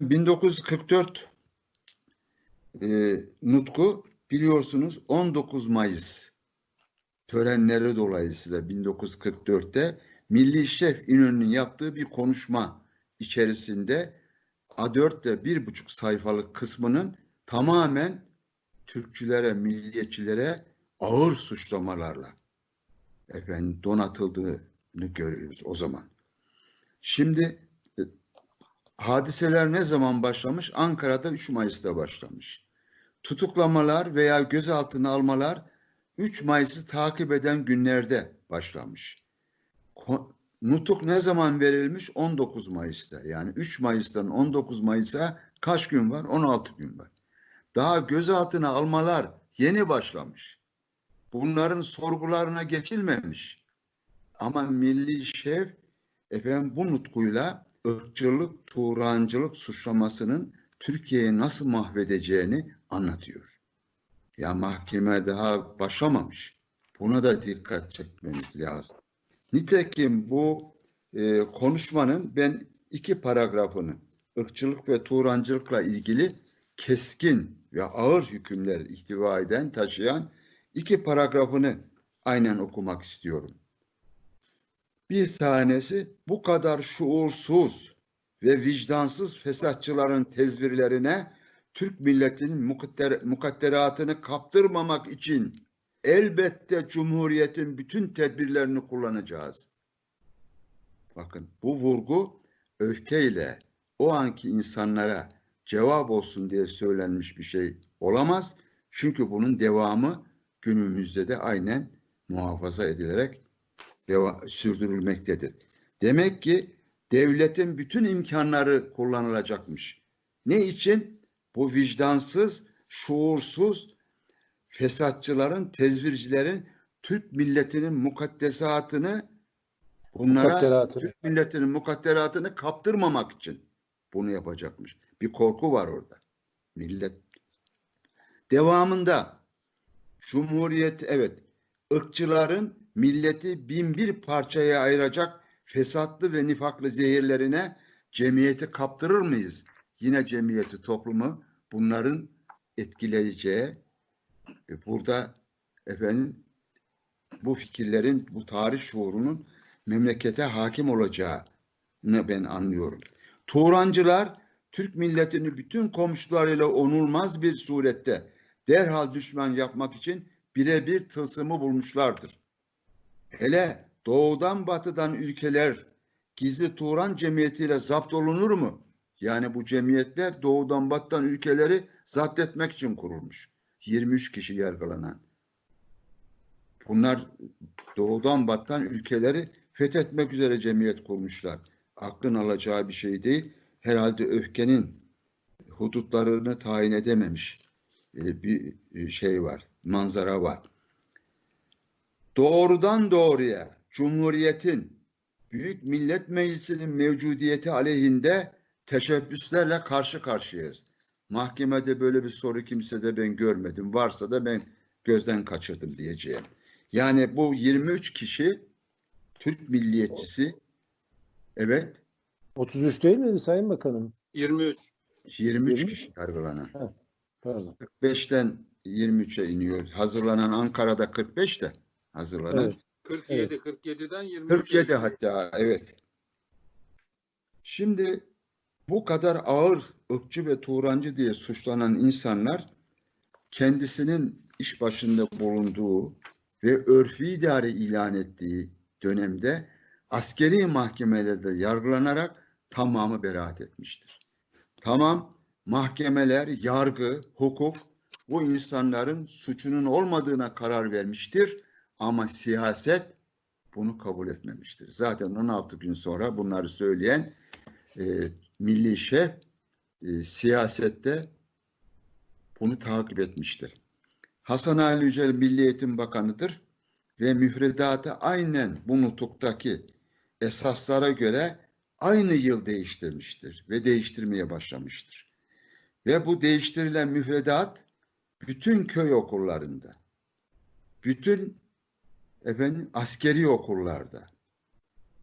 1944 e, nutku biliyorsunuz 19 Mayıs törenleri dolayısıyla 1944'te Milli Şef İnönü'nün yaptığı bir konuşma içerisinde A4'te bir buçuk sayfalık kısmının tamamen Türkçülere, milliyetçilere ağır suçlamalarla efendim donatıldığını görüyoruz o zaman. Şimdi hadiseler ne zaman başlamış? Ankara'da 3 Mayıs'ta başlamış. Tutuklamalar veya gözaltına almalar 3 Mayıs'ı takip eden günlerde başlamış. Nutuk ne zaman verilmiş? 19 Mayıs'ta. Yani 3 Mayıs'tan 19 Mayıs'a kaç gün var? 16 gün var. Daha gözaltına almalar yeni başlamış. Bunların sorgularına geçilmemiş. Ama milli şef efendim bu nutkuyla ırkçılık, Turancılık suçlamasının Türkiye'yi nasıl mahvedeceğini anlatıyor. Ya mahkeme daha başlamamış. Buna da dikkat çekmemiz lazım. Nitekim bu e, konuşmanın ben iki paragrafını ırkçılık ve Turancılıkla ilgili keskin ve ağır hükümler ihtiva eden, taşıyan iki paragrafını aynen okumak istiyorum. Bir tanesi bu kadar şuursuz ve vicdansız fesatçıların tezvirlerine Türk milletinin mukadder, mukadderatını kaptırmamak için elbette Cumhuriyet'in bütün tedbirlerini kullanacağız. Bakın bu vurgu öfkeyle o anki insanlara cevap olsun diye söylenmiş bir şey olamaz. Çünkü bunun devamı günümüzde de aynen muhafaza edilerek sürdürülmektedir. Demek ki devletin bütün imkanları kullanılacakmış. Ne için? Bu vicdansız, şuursuz fesatçıların, tezvircilerin Türk milletinin mukaddesatını bunlara Mukadderatını. Türk milletinin mukadderatını kaptırmamak için bunu yapacakmış. Bir korku var orada. Millet devamında Cumhuriyet evet ırkçıların milleti bin bir parçaya ayıracak fesatlı ve nifaklı zehirlerine cemiyeti kaptırır mıyız? Yine cemiyeti, toplumu bunların etkileyeceği e, burada efendim bu fikirlerin, bu tarih şuurunun memlekete hakim olacağını ben anlıyorum. Turancılar Türk milletini bütün komşularıyla onulmaz bir surette derhal düşman yapmak için birebir tılsımı bulmuşlardır. Hele doğudan batıdan ülkeler gizli Turan cemiyetiyle zapt olunur mu? Yani bu cemiyetler doğudan batıdan ülkeleri zapt etmek için kurulmuş. 23 kişi yargılanan. Bunlar doğudan batıdan ülkeleri fethetmek üzere cemiyet kurmuşlar. Aklın alacağı bir şey değil. Herhalde öfkenin hudutlarını tayin edememiş e, bir e, şey var, manzara var. Doğrudan doğruya Cumhuriyet'in Büyük Millet Meclisi'nin mevcudiyeti aleyhinde teşebbüslerle karşı karşıyayız. Mahkemede böyle bir soru kimsede ben görmedim. Varsa da ben gözden kaçırdım diyeceğim. Yani bu 23 kişi Türk milliyetçisi evet 33 değil miydi Sayın Bakanım? 23. 23 Yirmi- kişi yargılanan. Pardon. 45'ten 23'e iniyor. Hazırlanan Ankara'da 45 de hazırlanan. Evet. 47. 47'den 23. 47 hatta evet. Şimdi bu kadar ağır ırkçı ve Turancı diye suçlanan insanlar kendisinin iş başında bulunduğu ve örfi idare ilan ettiği dönemde askeri mahkemelerde yargılanarak tamamı beraat etmiştir. Tamam mahkemeler, yargı, hukuk bu insanların suçunun olmadığına karar vermiştir ama siyaset bunu kabul etmemiştir. Zaten 16 gün sonra bunları söyleyen e, milli şef e, siyasette bunu takip etmiştir. Hasan Ali Yücel Milli Eğitim Bakanı'dır ve müfredatı aynen bu nutuktaki esaslara göre aynı yıl değiştirmiştir ve değiştirmeye başlamıştır. Ve bu değiştirilen müfredat bütün köy okullarında, bütün efendim askeri okullarda,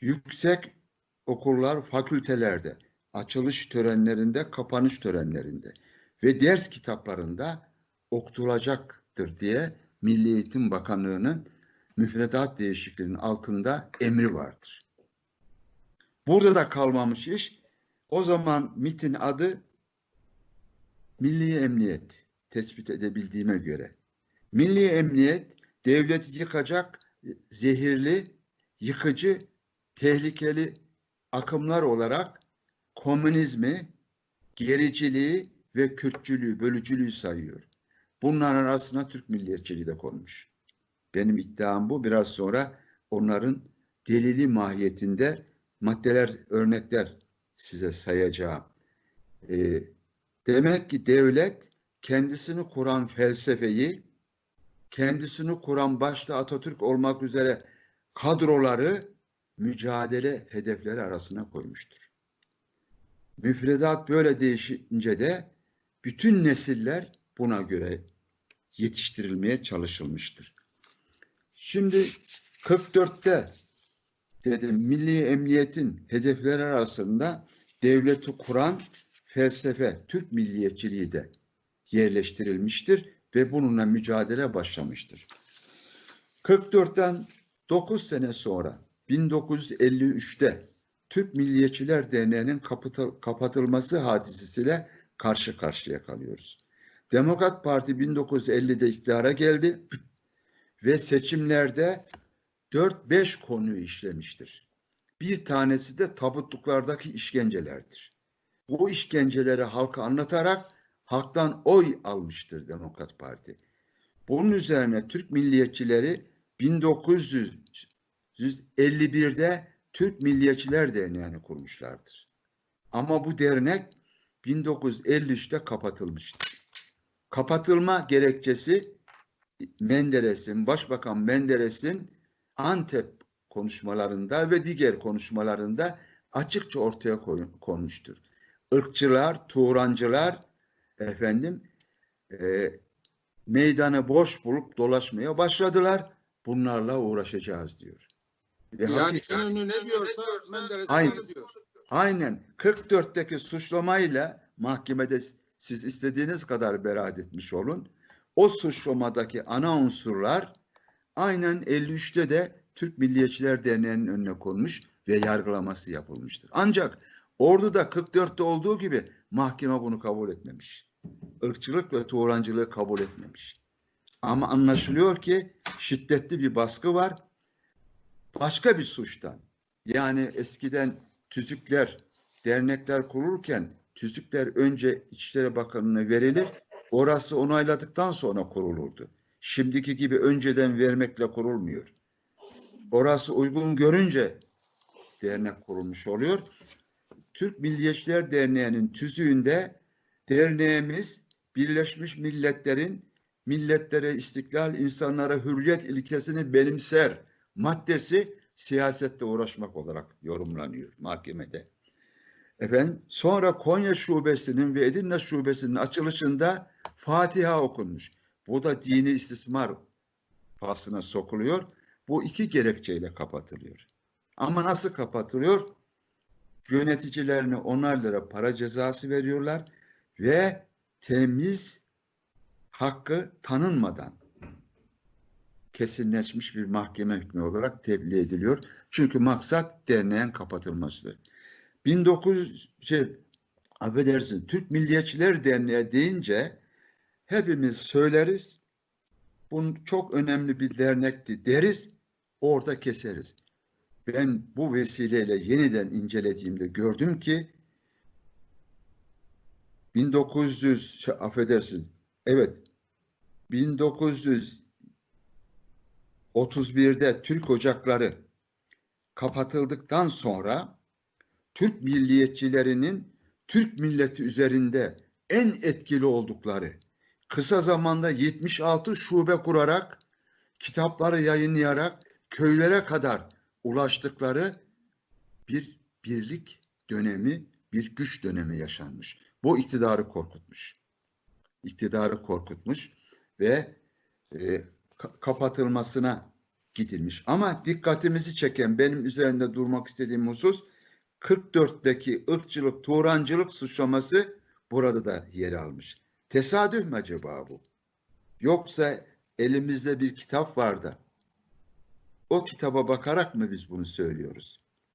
yüksek okullar, fakültelerde açılış törenlerinde, kapanış törenlerinde ve ders kitaplarında okutulacaktır diye Milli Eğitim Bakanlığı'nın müfredat değişikliğinin altında emri vardır. Burada da kalmamış iş. O zaman MIT'in adı Milli Emniyet tespit edebildiğime göre. Milli Emniyet devleti yıkacak zehirli, yıkıcı, tehlikeli akımlar olarak komünizmi, gericiliği ve Kürtçülüğü, bölücülüğü sayıyor. Bunların arasına Türk milliyetçiliği de konmuş. Benim iddiam bu. Biraz sonra onların delili mahiyetinde maddeler, örnekler size sayacağım. Ee, demek ki devlet kendisini kuran felsefeyi, kendisini kuran başta Atatürk olmak üzere kadroları mücadele hedefleri arasına koymuştur. Müfredat böyle değişince de bütün nesiller buna göre yetiştirilmeye çalışılmıştır. Şimdi 44'te dedim Milli Emniyet'in hedefleri arasında devleti kuran felsefe, Türk milliyetçiliği de yerleştirilmiştir ve bununla mücadele başlamıştır. 44'ten 9 sene sonra 1953'te Türk Milliyetçiler Derneği'nin kapatı- kapatılması hadisesiyle karşı karşıya kalıyoruz. Demokrat Parti 1950'de iktidara geldi ve seçimlerde 4-5 konuyu işlemiştir. Bir tanesi de tabutluklardaki işkencelerdir. Bu işkenceleri halka anlatarak halktan oy almıştır Demokrat Parti. Bunun üzerine Türk milliyetçileri 1951'de Türk Milliyetçiler Derneği'ni kurmuşlardır. Ama bu dernek 1953'te kapatılmıştır. Kapatılma gerekçesi Menderes'in, Başbakan Menderes'in Antep konuşmalarında ve diğer konuşmalarında açıkça ortaya koy- konmuştur. Irkçılar, Turancılar efendim e, meydanı boş bulup dolaşmaya başladılar. Bunlarla uğraşacağız diyor. Ve Yani İnönü ne diyorsa Menderes Aynen. diyor. Aynen 44'teki suçlamayla mahkemede siz istediğiniz kadar beraat etmiş olun. O suçlamadaki ana unsurlar aynen 53'te de Türk Milliyetçiler Derneği'nin önüne konmuş ve yargılaması yapılmıştır. Ancak orduda 44'te olduğu gibi mahkeme bunu kabul etmemiş. Irkçılık ve Turancılığı kabul etmemiş. Ama anlaşılıyor ki şiddetli bir baskı var. Başka bir suçtan yani eskiden tüzükler, dernekler kurulurken tüzükler önce İçişleri Bakanlığı'na verilir. Orası onayladıktan sonra kurulurdu. Şimdiki gibi önceden vermekle kurulmuyor. Orası uygun görünce dernek kurulmuş oluyor. Türk Milliyetçiler Derneği'nin tüzüğünde derneğimiz Birleşmiş Milletler'in milletlere istiklal, insanlara hürriyet ilkesini benimser maddesi siyasette uğraşmak olarak yorumlanıyor mahkemede. Efendim sonra Konya Şubesi'nin ve Edirne Şubesi'nin açılışında Fatiha okunmuş. Bu da dini istismar faslına sokuluyor. Bu iki gerekçeyle kapatılıyor. Ama nasıl kapatılıyor? Yöneticilerine onar para cezası veriyorlar ve temiz hakkı tanınmadan kesinleşmiş bir mahkeme hükmü olarak tebliğ ediliyor. Çünkü maksat derneğin kapatılmasıdır. 1900 şey affedersin Türk Milliyetçiler Derneği deyince hepimiz söyleriz. Bu çok önemli bir dernekti deriz. Orada keseriz. Ben bu vesileyle yeniden incelediğimde gördüm ki 1900 şey, affedersin. Evet. 1931'de Türk Ocakları kapatıldıktan sonra Türk milliyetçilerinin Türk milleti üzerinde en etkili oldukları kısa zamanda 76 şube kurarak kitapları yayınlayarak köylere kadar ulaştıkları bir birlik dönemi, bir güç dönemi yaşanmış. Bu iktidarı korkutmuş. İktidarı korkutmuş ve e, ka- kapatılmasına gidilmiş. Ama dikkatimizi çeken benim üzerinde durmak istediğim husus 44'teki ırkçılık, Turancılık suçlaması burada da yer almış. Tesadüf mü acaba bu? Yoksa elimizde bir kitap var da o kitaba bakarak mı biz bunu söylüyoruz?